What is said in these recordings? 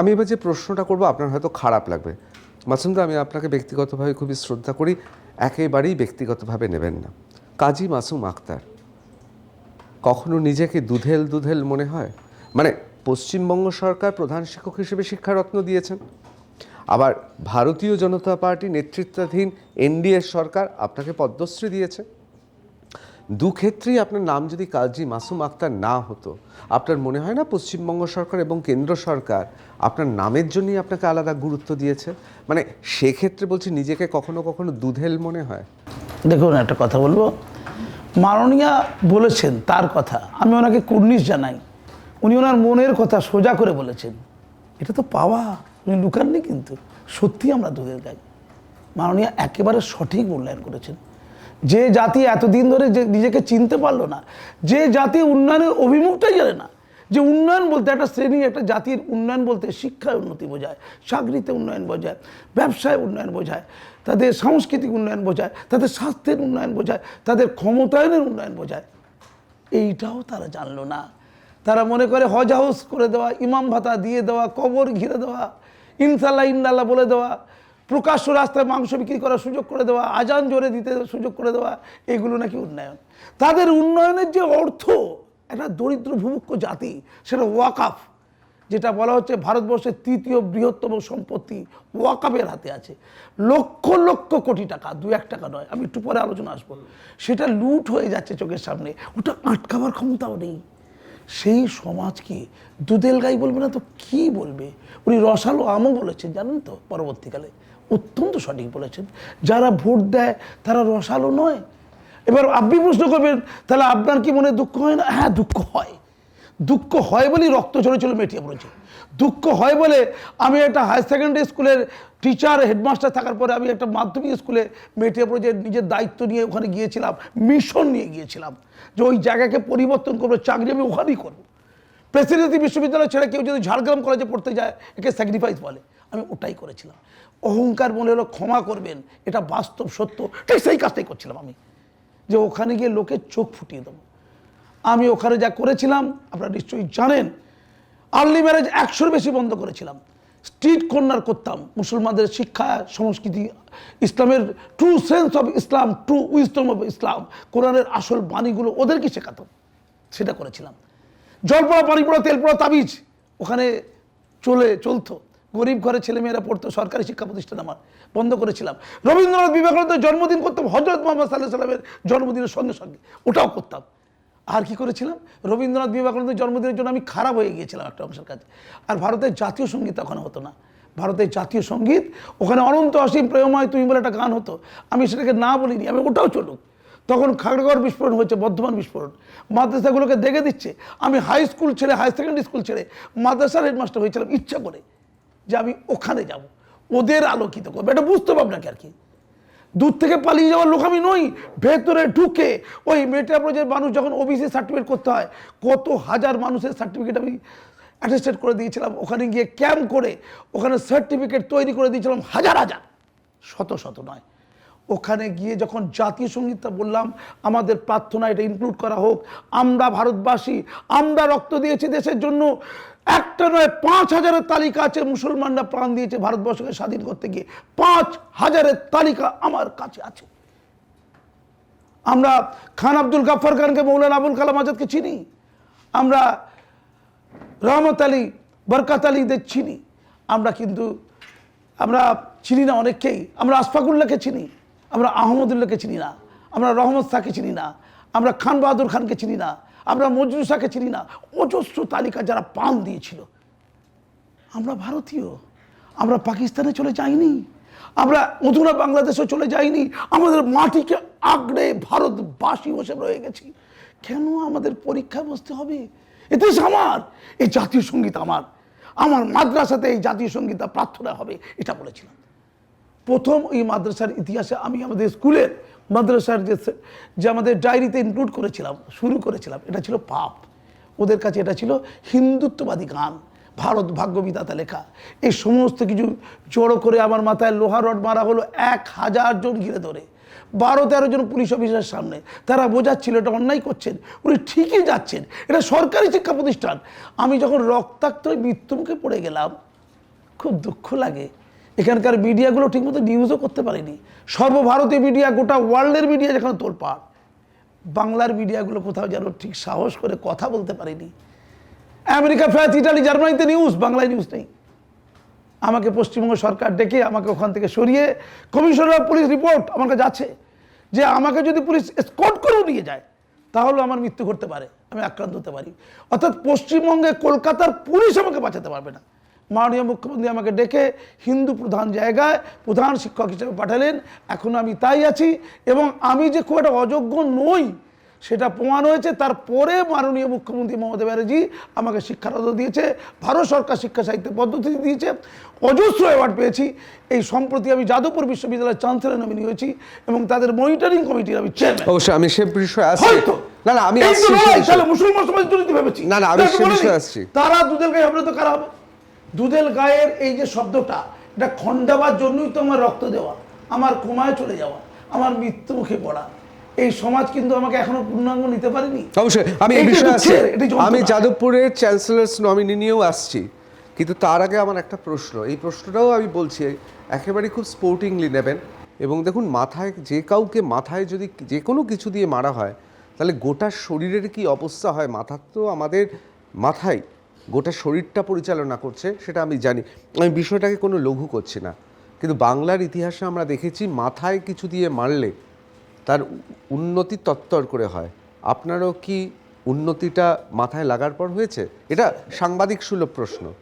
আমি এবার যে প্রশ্নটা করব, আপনার হয়তো খারাপ লাগবে। মাসুমদা, আমি আপনাকে ব্যক্তিগতভাবে খুবই শ্রদ্ধা করি, একেবারেই ব্যক্তিগতভাবে নেবেন না। কাজী মাসুম আক্তার, কখনো নিজেকে দুধেল দুধেল মনে হয়? মানে পশ্চিমবঙ্গ সরকার প্রধান শিক্ষক হিসেবে শিক্ষারত্ন দিয়েছেন। আবার ভারতীয় জনতা পার্টি নেতৃত্বাধীন এনডিএ সরকার আপনাকে পদ্মশ্রী দিয়েছে। দু ক্ষেত্রেই আপনার নাম যদি কাজী মাসুম আক্তার না হতো, আপনার মনে হয় না পশ্চিমবঙ্গ সরকার এবং কেন্দ্র সরকার আপনার নামের জন্যই আপনাকে আলাদা গুরুত্ব দিয়েছে? মানে সেক্ষেত্রে বলছি নিজেকে কখনো কখনো দুধেল মনে হয়। দেখুন, একটা কথা বলব। মাননীয়া বলেছেন তার কথা, আমি ওনাকে কুর্নিশ জানাই। উনি ওনার মনের কথা সোজা করে বলেছেন। এটা তো পাওয়া, উনি লুকাননি কিন্তু। সত্যি আমরা দুধের গাই। মাননীয়া একেবারে সঠিক মূল্যায়ন করেছেন। যে জাতি এতদিন ধরে যে নিজেকে চিনতে পারল না, যে জাতি উন্নয়নের অভিমুখটাই জানে না, যে উন্নয়ন বলতে একটা শ্রেণি, একটা জাতির উন্নয়ন বলতে শিক্ষায় উন্নতি বোঝায় চাকরিতে উন্নয়ন বোঝায়, ব্যবসায় উন্নয়ন বোঝায়, তাদের সাংস্কৃতিক উন্নয়ন বোঝায়, তাদের স্বাস্থ্যের উন্নয়ন বোঝায়, তাদের ক্ষমতায়নের উন্নয়ন বোঝায়। এইটাও তারা জানলো না। তারা মনে করে হজ হাউস করে দেওয়া, ইমাম ভাতা দিয়ে দেওয়া, কবর ঘিরে দেওয়া ইনশাল্লাহ ইন্দাল্লাহ বলে দেওয়া প্রকাশ্য রাস্তায় মাংস বিক্রি করার সুযোগ করে দেওয়া, আজান জোরে দিতে সুযোগ করে দেওয়া, এগুলো নাকি উন্নয়ন। তাদের উন্নয়নের যে অর্থ, একটা দরিদ্র ভূমুক্ষ জাতি, সেটা ওয়াকাফ, যেটা বলা হচ্ছে ভারতবর্ষের তৃতীয় বৃহত্তম সম্পত্তি ওয়াকাফের হাতে আছে। লক্ষ লক্ষ কোটি টাকা, দু এক টাকা নয়, আমি একটু পরে আলোচনা আসব। সেটা লুট হয়ে যাচ্ছে চোখের সামনে, ওটা আটকাবার ক্ষমতাও নেই। সেই সমাজকে দুধেল গাই বলবে না তো কি বলবে? উনি রসালো আমও বলেছেন, জানেন তো, পরবর্তীকালে। অত্যন্ত সঠিক বলেছেন। যারা ভোট দেয়, তারা রসালো নয়। এবার আপনি প্রশ্ন করবেন, তাহলে আপনার কি মনে দুঃখ হয় না? হ্যাঁ দুঃখ হয়। দুঃখ হয় বলেই রক্ত চলে মেটিয়ে পড়েছে দুঃখ হয় বলে আমি একটা হায়ার সেকেন্ডারি স্কুলের টিচার হেডমাস্টার থাকার পরে আমি একটা মাধ্যমিক স্কুলে মেটিয়ে পড়ে যে নিজের দায়িত্ব নিয়ে ওখানে গিয়েছিলাম মিশন নিয়ে গিয়েছিলাম, যে ওই জায়গাকে পরিবর্তন করব, চাকরি আমি ওখানেই করব। প্রেসিডেন্সি বিশ্ববিদ্যালয় ছেড়ে কেউ যদি ঝাড়গ্রাম কলেজে পড়তে যায়, একে স্যাক্রিফাইস বলে। আমি ওটাই করেছিলাম। অহংকার মনে হলো ক্ষমা করবেন, এটা বাস্তব সত্য, ঠিক সেই কাজটাই করছিলাম আমি। যে ওখানে গিয়ে লোকের চোখ ফুটিয়ে দেবো। আমি ওখানে যা করেছিলাম, আপনারা নিশ্চয়ই জানেন, আর্লি ম্যারেজ একশোর বেশি বন্ধ করেছিলাম। স্ট্রিট কর্নার করতাম, মুসলমানদের শিক্ষা, সংস্কৃতি, ইসলামের true sense of Islam true wisdom of Islam কোরআনের আসল বাণীগুলো ওদেরকে শেখাতাম, সেটা করেছিলাম। জল পড়া পানি পড়া তেল পড়া তাবিজ, ওখানে চলে, চলতো। গরিব ঘরে ছেলেমেয়েরা পড়তো, সরকারি শিক্ষা প্রতিষ্ঠান আমার, বন্ধ করেছিলাম। রবীন্দ্রনাথ বিবেকানন্দের জন্মদিন করতাম হজরত মোহাম্মদ সাল্লাহ সাল্লামের জন্মদিনের সঙ্গে সঙ্গে, ওটাও করতাম। আর কি করেছিলাম? রবীন্দ্রনাথ বিবেকানন্দের জন্মদিনের জন্য আমি খারাপ হয়ে গিয়েছিলাম একটা অংশের কাছে আর ভারতের জাতীয় সংগীত ওখানে হতো না। ভারতের জাতীয় সংগীত, ওখানে অনন্ত অসীম প্রেমময় তুমি বলে একটা গান হতো। আমি সেটাকে না বলিনি, আমি ওটাও চলুক। তখন খাগড়াগড় বিস্ফোরণ হচ্ছে বর্ধমান বিস্ফোরণ। মাদ্রাসাগুলোকে দেখে দিচ্ছে, আমি হাই স্কুল ছেড়ে হাই সেকেন্ডারি স্কুল ছেড়ে মাদ্রাসার হেডমাস্টার হয়েছিলাম। ইচ্ছা করে যে আমি ওখানে যাব, ওদের আলোকিত করব। এটা বুঝতে পারব না আর কি। দূর থেকে পালিয়ে যাওয়ার লোক আমি নই, ভেতরে ঢুকে ওই মেটাপ্রজের মানুষ যখন ওবিসি সার্টিফিকেট করতে হয়, কত হাজার মানুষের সার্টিফিকেট আমি অ্যাটেস্টেড করে দিয়েছিলাম। ওখানে গিয়ে ক্যাম্প করে ওখানে সার্টিফিকেট তৈরি করে দিয়েছিলাম হাজার হাজার। শত শত নয় ওখানে গিয়ে যখন জাতীয় সঙ্গীতটা বললাম, আমাদের প্রার্থনা এটা ইনক্লুড করা হোক। আমরা ভারতবাসী, আমরা রক্ত দিয়েছি দেশের জন্য। একটা নয়, পাঁচ হাজারের তালিকা আছে, মুসলমানরা প্রাণ দিয়েছে ভারতবর্ষকে স্বাধীন করতে গিয়ে। পাঁচ হাজারের তালিকা আমার কাছে আছে। আমরা খান আব্দুল গাফর খানকে, মৌলানা আবুল কালাম আজাদকে চিনি। আমরা রহমত আলী, বরকাত আলীদের চিনি। আমরা কিন্তু, আমরা চিনি না অনেককেই। আমরা আশফাকুল্লাহকে চিনি। আমরা আহমদুল্লাহকে চিনি না, আমরা রহমত শাহকে চিনি না, আমরা খান বাহাদুর খানকে চিনি না, আমরা মজরু শাহকে চিনি না, অজস্র তালিকা যারা পান দিয়েছিল। আমরা ভারতীয়, আমরা পাকিস্তানে চলে যাইনি, আমরা অধুনা বাংলাদেশে চলে যাইনি, আমাদের মাটিকে আগড়ে ভারতবাসী বসে রয়ে গেছি। কেন আমাদের পরীক্ষায় বসতে হবে? এ দেশ আমার এই জাতীয় সংগীত আমার আমার মাদ্রাসাতে এই জাতীয় সংগীত প্রার্থনা হবে, এটা বলেছিলাম। প্রথম এই মাদ্রাসার ইতিহাসে আমি আমাদের স্কুলের মাদ্রাসার যে যে আমাদের ডায়েরিতে ইনক্লুড করেছিলাম, শুরু করেছিলাম, এটা ছিল পাপ। ওদের কাছে এটা ছিল হিন্দুত্ববাদী গান। ভারত ভাগ্যবিধাতা লেখা। এই সমস্ত কিছু জড়ো করে আমার মাথায় লোহা রড মারা হলো এক হাজার জন ঘিরে ধরে। বারো, তেরো জন পুলিশ অফিসারের সামনে। তারা বোঝাচ্ছিল এটা অন্যায় করছেন, উনি ঠিকই যাচ্ছেন। এটা সরকারি শিক্ষা প্রতিষ্ঠান। আমি যখন রক্তাক্ত মৃত্যুমুখে পড়ে গেলাম, খুব দুঃখ লাগে। এখানকার মিডিয়াগুলো ঠিকমতো নিউজও করতে পারেনি। সর্বভারতীয় মিডিয়া, গোটা ওয়ার্ল্ডের মিডিয়া যেখানে তোলপাড়, বাংলার মিডিয়াগুলো কোথাও যেন ঠিক সাহস করে কথা বলতে পারেনি। আমেরিকা ফ্রান্স ইটালি, জার্মানিতে নিউজ বাংলায় নিউজ নেই। আমাকে পশ্চিমবঙ্গ সরকার ডেকে আমাকে ওখান থেকে সরিয়ে কমিশনার অফ পুলিশ রিপোর্ট আমার কাছে আছে যে আমাকে যদি পুলিশ স্কট করেও নিয়ে যায়, তাহলে আমার মৃত্যু ঘটতে পারে, আমি আক্রান্ত হতে পারি। অর্থাৎ পশ্চিমবঙ্গে কলকাতার পুলিশ আমাকে বাঁচাতে পারবে না। মাননীয় মুখ্যমন্ত্রী আমাকে ডেকে হিন্দু প্রধান জায়গায় প্রধান শিক্ষক হিসেবে পাঠালেন। এখন আমি তাই আছি এবং আমি যে খুব একটা অযোগ্য নই সেটা প্রমাণ হয়েছে। তারপরে মাননীয় মুখ্যমন্ত্রী মমতা ব্যানার্জি আমাকে শিক্ষারত দিয়েছে ভারত সরকার শিক্ষা সাহিত্য পদ্ধতি দিয়েছে। অজস্র অ্যাওয়ার্ড পেয়েছি। এই সম্প্রতি আমি যাদবপুর বিশ্ববিদ্যালয়ের চ্যান্সেলর নমিনি হয়েছি এবং তাদের মনিটরিং কমিটির আমি চেয়ারম্যান অবশ্যই আমি সে বিষয়ে আসছি। হয়তো। না না আমি আসছি। তাহলে মুসলমান সমাজ দুর্নীতি ভেবেছি। না, না, আমি সে বিষয়ে আসছি। তারা দুধেল গায়ে হবে তো কারা হবে? দুধেল গায়ের এই যে শব্দটা এটা খণ্ডাবার জন্যই তো আমার রক্ত দেওয়া আমার কোমায় চলে যাওয়া আমার মৃত্যু মুখে পড়া। এই সমাজ কিন্তু আমাকে এখনও পূর্ণাঙ্গ নিতে পারেনি। অবশ্যই আমি এই বিষয়ে আসছি। আমি যাদবপুরের চ্যান্সেলার্স নমিনি নিয়েও আসছি কিন্তু তার আগে আমার একটা প্রশ্ন এই প্রশ্নটাও আমি বলছি একেবারে খুব স্পোর্টিংলি নেবেন। এবং দেখুন মাথায় যে কাউকে মাথায় যদি যে কোনো কিছু দিয়ে মারা হয় তাহলে গোটা শরীরের কি অবস্থা হয় মাথার তো আমাদের মাথায়। গোটা শরীরটা পরিচালনা করছে, সেটা আমি জানি। আমি বিষয়টাকে কোনো লঘু করছি না। কিন্তু বাংলার ইতিহাসে আমরা দেখেছি, মাথায় কিছু দিয়ে মারলে তার উন্নতি তত্তর করে হয়। আপনারও কি উন্নতিটা মাথায় লাগার পর হয়েছে? এটা সাংবাদিক সুলভ প্রশ্ন।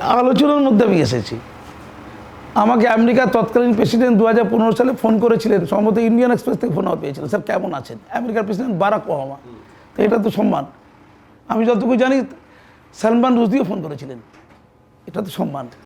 আলোচনার মধ্যে আমি এসেছি। আমাকে আমেরিকার তৎকালীন প্রেসিডেন্ট দু হাজার পনেরো সালে ফোন করেছিলেন। সম্ভবত ইন্ডিয়ান এক্সপ্রেস থেকে ফোন পেয়েছিলেন। স্যার, কেমন আছেন? আমেরিকার প্রেসিডেন্ট বারাক ওবামা। তো এটা তো সম্মান। আমি যতটুকু জানি সালমান রুশদিও ফোন করেছিলেন। এটা তো সম্মান।